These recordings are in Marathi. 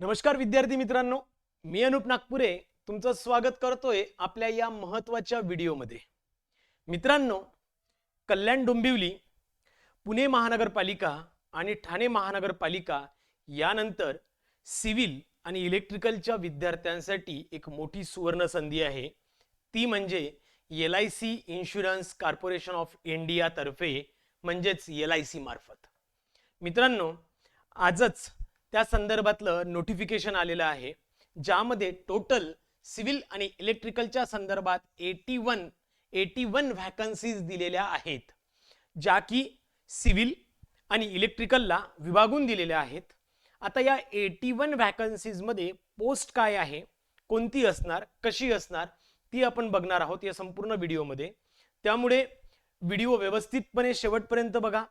नमस्कार विद्यार्थी मित्रांनो मी अनुप नागपुरे तुमचं स्वागत करतोय आपल्या या महत्त्वाच्या व्हिडिओमध्ये. मित्रांनो कल्याण डोंबिवली पुणे महानगरपालिका आणि ठाणे महानगरपालिका यानंतर सिव्हिल आणि इलेक्ट्रिकलच्या विद्यार्थ्यांसाठी एक मोठी सुवर्ण संधी आहे. ती म्हणजे L I C insurance corporation of इंडियातर्फे म्हणजेच एल आय सी मार्फत. मित्रांनो आजच त्या संदर्भातलं नोटिफिकेशन आलेलं आहे ज्यामध्ये टोटल सिव्हिल आणि इलेक्ट्रिकलच्या संदर्भात eighty one eighty one vacancies दिलेल्या आहेत ज्या की सिव्हिल आणि इलेक्ट्रिकलला विभागून दिलेल्या आहेत. आता या एटी वन व्हॅकन्सीजमध्ये पोस्ट काय आहे कोणती असणार कशी असणार ती आपण बघणार आहोत या संपूर्ण व्हिडिओमध्ये. त्यामुळे व्हिडिओ व्यवस्थितपणे शेवटपर्यंत बघा.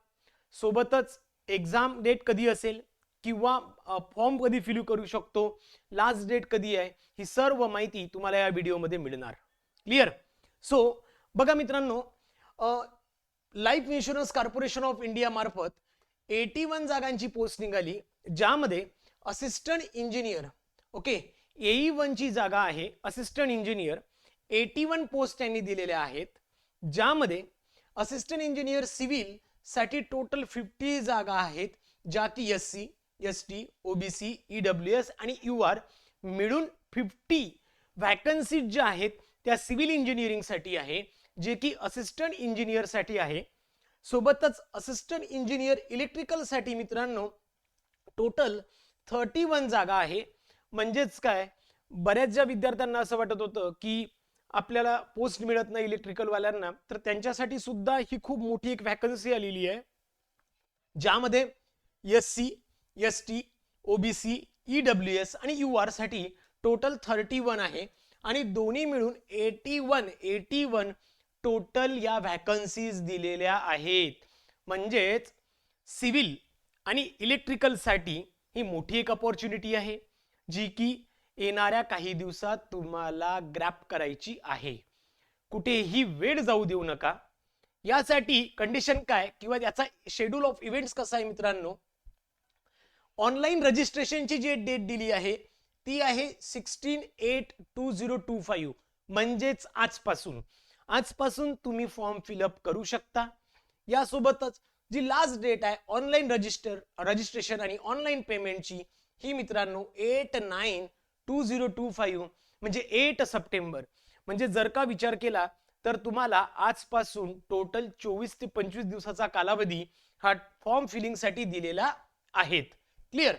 सोबतच एक्झाम डेट कधी असेल किंवा फॉर्म कधी फिल करू शकतो लास्ट डेट कधी आहे ही सर्व माहिती तुम्हाला या व्हिडिओमध्ये मिळणार. क्लिअर सो बघा मित्रांनो life insurance corporation of India मार्फत एटी वन जागांची पोस्ट निघाली ज्यामध्ये असिस्टंट इंजिनियर ओके एई वनची जागा आहे assistant engineer eighty one post त्यांनी दिलेल्या आहेत ज्यामध्ये असिस्टंट इंजिनियर सिव्हिलसाठी टोटल फिफ्टी जागा आहेत ज्या की S C S T OBC E W S आणि यू आर मिळून फिफ्टी व्हॅकन्सीज ज्या आहेत त्या सिव्हिल इंजिनिअरिंगसाठी आहे जे की असिस्टंट इंजिनियरसाठी आहे. सोबतच असिस्टंट इंजिनियर इलेक्ट्रिकलसाठी मित्रांनो टोटल थर्टी वन जागा आहे. म्हणजेच काय? बऱ्याच ज्या विद्यार्थ्यांना असं वाटत होतं की आपल्याला पोस्ट मिळत नाही इलेक्ट्रिकल वाल्यांना तर त्यांच्यासाठी सुद्धा ही खूप मोठी एक व्हॅकन्सी आलेली आहे. ज्यामध्ये S C S T OBC W S आणि यू आरसाठी टोटल थर्टी वन आहे. आणि दोन्ही मिळून eighty one eighty one total या व्हॅकन्सीज दिलेल्या आहेत. म्हणजेच सिव्हिल आणि इलेक्ट्रिकलसाठी ही मोठी एक अपॉर्च्युनिटी आहे जी की येणाऱ्या काही दिवसात तुम्हाला ग्रॅप करायची आहे. कुठेही वेळ जाऊ देऊ नका. यासाठी कंडिशन काय किंवा याचा शेड्यूल ऑफ इव्हेंट्स कसा आहे मित्रांनो? ऑनलाईन रजिस्ट्रेशनची जी डेट दिली आहे ती आहे sixteen eight two zero two five म्हणजेच आजपासून. आजपासून तुम्ही फॉर्म फिलअप करू शकता. यासोबतच जी लास्ट डेट आहे ऑनलाईन रजिस्टर रजिस्ट्रेशन आणि ऑनलाईन पेमेंटची ही मित्रांनो eight nine two zero two five म्हणजे एट सप्टेंबर. म्हणजे जर का विचार केला तर तुम्हाला आजपासून टोटल चोवीस ते पंचवीस दिवसाचा कालावधी हा फॉर्म फिलिंगसाठी दिलेला आहेत क्लिअर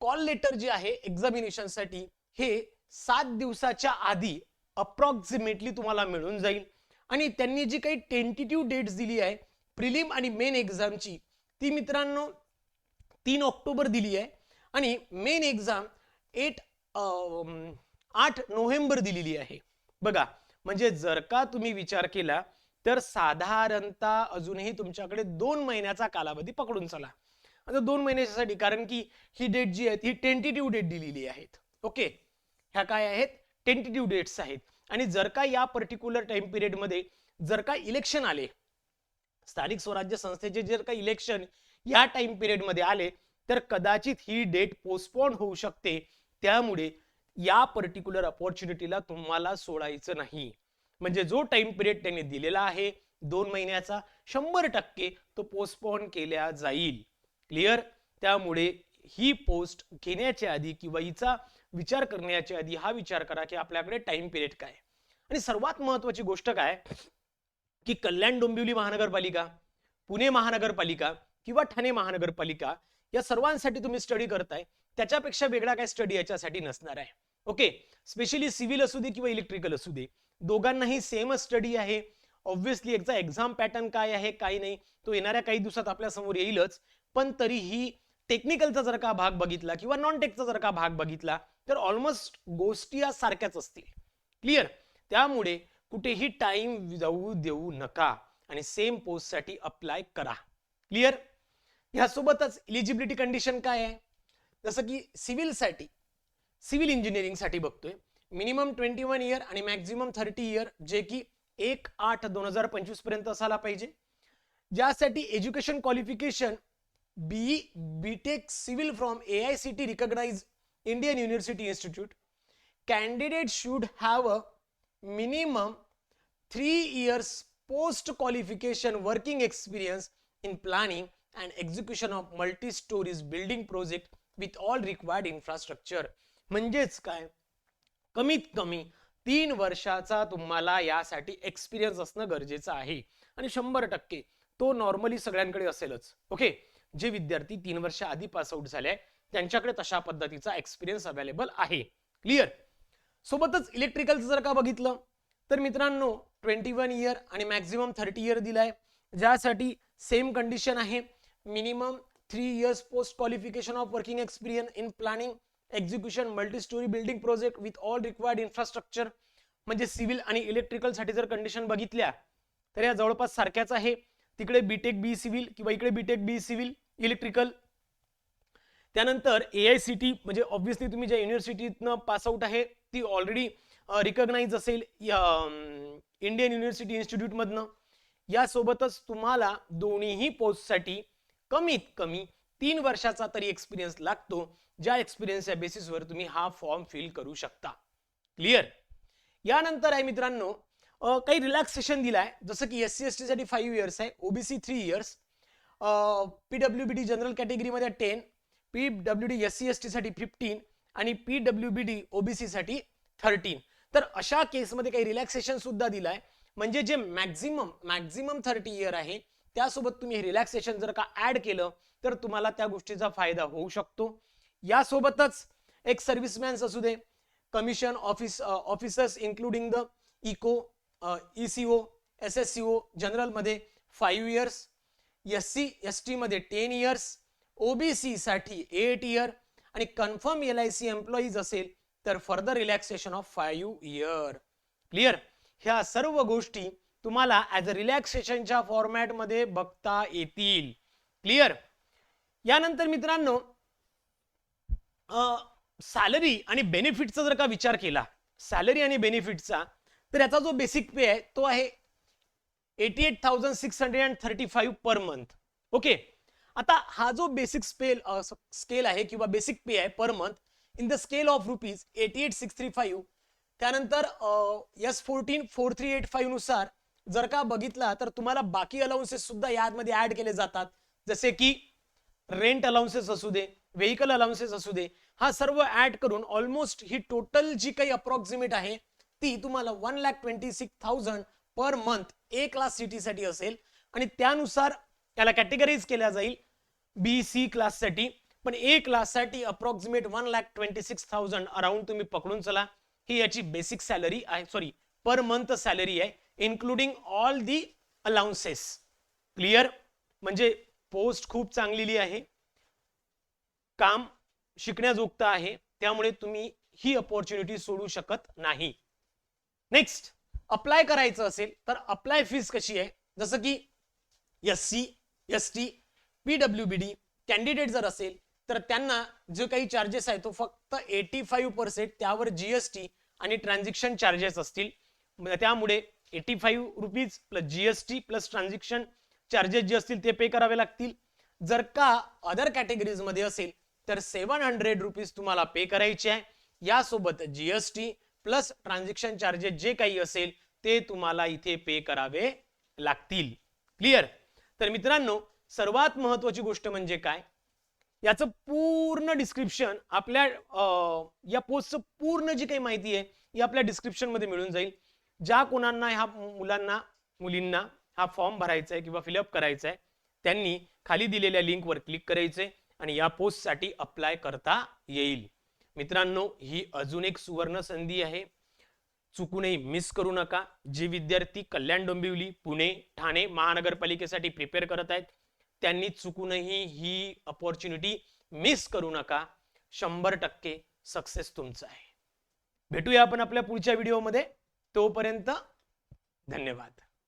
कॉल लेटर जे आहे एक्झामिनेशनसाठी हे सात दिवसाच्या आधी अप्रॉक्सिमेटली तुम्हाला मिळून जाईल. आणि त्यांनी जी काही टेंटेटिव्ह डेट्स दिली आहे प्रिलिम आणि मेन एक्झामची ती मित्रांनो तीन ऑक्टोबर दिली आहे. आणि मेन एक्झाम एट आठ नोव्हेंबर दिलेली आहे. बघा म्हणजे जर का तुम्ही विचार केला तर साधारणतः अजूनही तुमच्याकडे दोन महिन्याचा कालावधी पकडून चला. आता दोन महिन्याच्यासाठी कारण की ही डेट जी आहे ही टेंटेटिव्ह डेट दिलेली आहेत. ओके ह्या काय आहेत? टेंटेटिव्ह डेट्स आहेत. आणि जर का या पर्टिक्युलर टाइम पिरियडमध्ये जर का इलेक्शन आले स्थानिक स्वराज्य संस्थेचे जर का इलेक्शन या टाइम पिरियडमध्ये आले तर कदाचित ही डेट पोस्टपोन होऊ शकते. त्यामुळे या पर्टिक्युलर अपॉर्च्युनिटीला तुम्हाला सोडायचं नाही. म्हणजे जो टाइम पिरियड त्यांनी दिलेला आहे दोन महिन्याचा शंभर टक्के तो पोस्टपोन केल्या जाईल. क्लिअर त्यामुळे ही पोस्ट घेण्याच्या आधी किंवा हिचा विचार करण्याच्या आधी हा विचार करा की आपल्याकडे टाइम पिरियड काय आणि सर्वात महत्वाची गोष्ट काय? की कल्याण डोंबिवली महानगरपालिका पुणे महानगरपालिका किंवा ठाणे महानगरपालिका या सर्वांसाठी तुम्ही स्टडी करताय. त्याच्यापेक्षा वेगळा काय स्टडी याच्यासाठी नसणार आहे. ओके स्पेशली सिव्हिल असू दे किंवा इलेक्ट्रिकल असू दे दोघांनाही सेमच स्टडी आहे. ऑब्व्हियसली एकदा एक्झाम पॅटर्न काय आहे काय नाही तो येणाऱ्या काही दिवसात आपल्यासमोर येईलच. पण तरीही टेक्निकलचा जर का भाग बघितला किंवा नॉन टेकचा जर का भाग बघितला तर ऑलमोस्ट गोष्टी या सारख्याच असतील. क्लिअर त्यामुळे कुठेही टाइम जाऊ देऊ नका आणि सेम पोस्टसाठी अप्लाय करा. क्लिअर ह्यासोबतच इलिजिबिलिटी कंडिशन काय आहे? जसं की सिव्हिलसाठी सिव्हिल इंजिनिअरिंगसाठी बघतोय. मिनिमम ट्वेंटी वन इयर आणि मॅक्झिमम थर्टी इयर जे की एक आठ दोन हजार पंचवीसपर्यंत असायला पाहिजे. ज्यासाठी education qualification B B tech civil from A I C T recognize Indian university institute candidate should have minimum three years post qualification working experience in planning and execution of multi stories building project with all required infrastructure म्हणजेच काय? कमीत कमी तीन वर्षाचा तुम्हाला यासाठी एक्सपिरियन्स असणं गरजेचं आहे. आणि शंभर टक्के तो नॉर्मली सगळ्यांकडे असेलच. ओके जे विद्यार्थी तीन वर्ष आधी पास आउट झाले त्यांच्याकडे तशा पद्धतीचा एक्सपिरियन्स अवेलेबल आहे. क्लिअर सोबतच इलेक्ट्रिकलचं जर का बघितलं तर मित्रांनो ट्वेंटी वन इयर आणि मॅक्झिमम थर्टी इयर दिलाय. ज्यासाठी सेम कंडिशन आहे minimum three years post qualification of working experience in planning execution multi story building project with all required infrastructure म्हणजे सिव्हिल आणि इलेक्ट्रिकलसाठी जर कंडिशन बघितल्या तर या जवळपास सारख्याच आहे. तिकडे बीटेक बी सिव्हिल किंवा इकडे बीटेक बी सिव्हिल इलेक्ट्रिकल त्यानंतर ए आय सी टी म्हणजे ऑब्व्हियसली तुम्ही ज्या युनिव्हर्सिटीतनं पास आउट आहे ती ऑलरेडी रिकग्नाइज असेल इंडियन युनिव्हर्सिटी इन्स्टिट्यूटमधनं यासोबतच तुम्हाला दोन्हीही पोस्टसाठी कमीत कमी तीन वर्षाचा तरी एक्सपिरियन्स लागतो ज्या एक्सपिरियन्सच्या बेसिसवर तुम्ही हा फॉर्म फिल करू शकता. क्लिअर यानंतर आहे मित्रांनो काही रिलॅक्सेशन दिलाय. जसं की एस सी एस टीसाठी फाईव्ह इयर्स आहे OBC three years P W B D general कॅटेगरीमध्ये ten P W D S C S टीसाठी फिफ्टीन आणि P W B D O B सीसाठी थर्टीन तर अशा केसमध्ये काही रिलॅक्सेशन सुद्धा आहे म्हणजे जे मॅक्झिमम मॅक्झिमम थर्टी इयर आहे त्यासोबत तुम्ही रिलॅक्सेशन जर का ऍड केलं तर तुम्हाला त्या गोष्टीचा फायदा होऊ शकतो. यासोबतच एक सर्व्हिसमॅन्स असू दे commission office officers including the eco E C O S S C O जनरलमध्ये five years S C S टीमध्ये टेन इयर्स ओबीसी साठी एट इयर आणि confirm L I C employees असेल तर further relaxation of five year clear ह्या सर्व गोष्टी तुम्हाला ॲज अ रिलॅक्सेशनच्या फॉर्मॅटमध्ये बघता येतील. क्लिअर यानंतर मित्रांनो सॅलरी आणि बेनिफिटचा जर का विचार केला सॅलरी आणि बेनिफिटचा तर याचा जो बेसिक पे आहे तो आहे eighty eight thousand six hundred and thirty five per month okay आता हा जो बेसिक स्पेल स्केल आहे किंवा बेसिक पे आहे per month in the scale of rupees eighty eight six three five त्यानंतर S fourteen four three eight फाईव्हनुसार जर का बघितला तर तुम्हाला बाकी अलाउन्सेस सुद्धा यामध्ये ऍड केले जातात. जसे की रेंट अलाउन्सेस असू दे व्हेकल अलाउन्सेस असू दे हा सर्व ऍड करून ऑलमोस्ट ही टोटल जी काही अप्रॉक्सिमेट आहे ती तुम्हाला one lakh twenty six thousand per month A class city साठी असेल. आणि त्यानुसार त्याला कॅटेगरीज केल्या जाईल बी सी क्लाससाठी. पण ए क्लाससाठी approximate one lakh twenty six thousand around तुम्ही पकडून चला. ही याची बेसिक सॅलरी आहे. सॉरी पर मंथ सॅलरी आहे including all the allowances clear म्हणजे पोस्ट खूप चांगलेली आहे. काम शिकण्याजोगतं आहे. त्यामुळे तुम्ही ही अपॉर्च्युनिटी सोडू शकत नाही. नेक्स्ट अप्लाय करायचं असेल तर अप्लाय फीस कशी आहे? जसं की S C S T P W B D candidate जर असेल तर त्यांना जो काही चार्जेस आहे तो फक्त एटी फाईव्ह पर्सेंट त्यावर जीएसटी आणि ट्रान्झॅक्शन चार्जेस असतील. त्यामुळे eighty five rupees plus GST plus transaction charges जे असतील ते पे करावे लागतील. जर का अदर कॅटेगरीजमध्ये असेल तर सेवन हंड्रेड रुपीज तुम्हाला पे करायचे आहे. यासोबत जीएसटी प्लस ट्रान्झॅक्शन चार्जेस जे काही असेल ते तुम्हाला इथे पे करावे लागतील. क्लिअर तर मित्रांनो सर्वात महत्वाची गोष्ट म्हणजे काय? याचं पूर्ण डिस्क्रिप्शन आपल्या या पोस्टचं पूर्ण जी काही माहिती आहे ही आपल्या डिस्क्रिप्शनमध्ये मिळून जाईल. ज्या कोणांना ह्या मुलांना मुलींना हा फॉर्म भरायचा आहे किंवा फिलअप करायचा आहे त्यांनी खाली दिलेल्या लिंकवर क्लिक करायचे आणि या पोस्टसाठी अप्लाय करता येईल. मित्रांनो ही अजून एक सुवर्ण संधी आहे चुकूनही मिस करू नका. जे विद्यार्थी कल्याण डोंबिवली पुणे ठाणे महानगरपालिकेसाठी प्रिपेअर करत आहेत त्यांनी चुकूनही ही अपॉर्च्युनिटी मिस करू नका. शंभर टक्के सक्सेस तुमचा आहे. भेटूया आपण आपल्या पुढच्या व्हिडिओमध्ये तोपर्यंत धन्यवाद.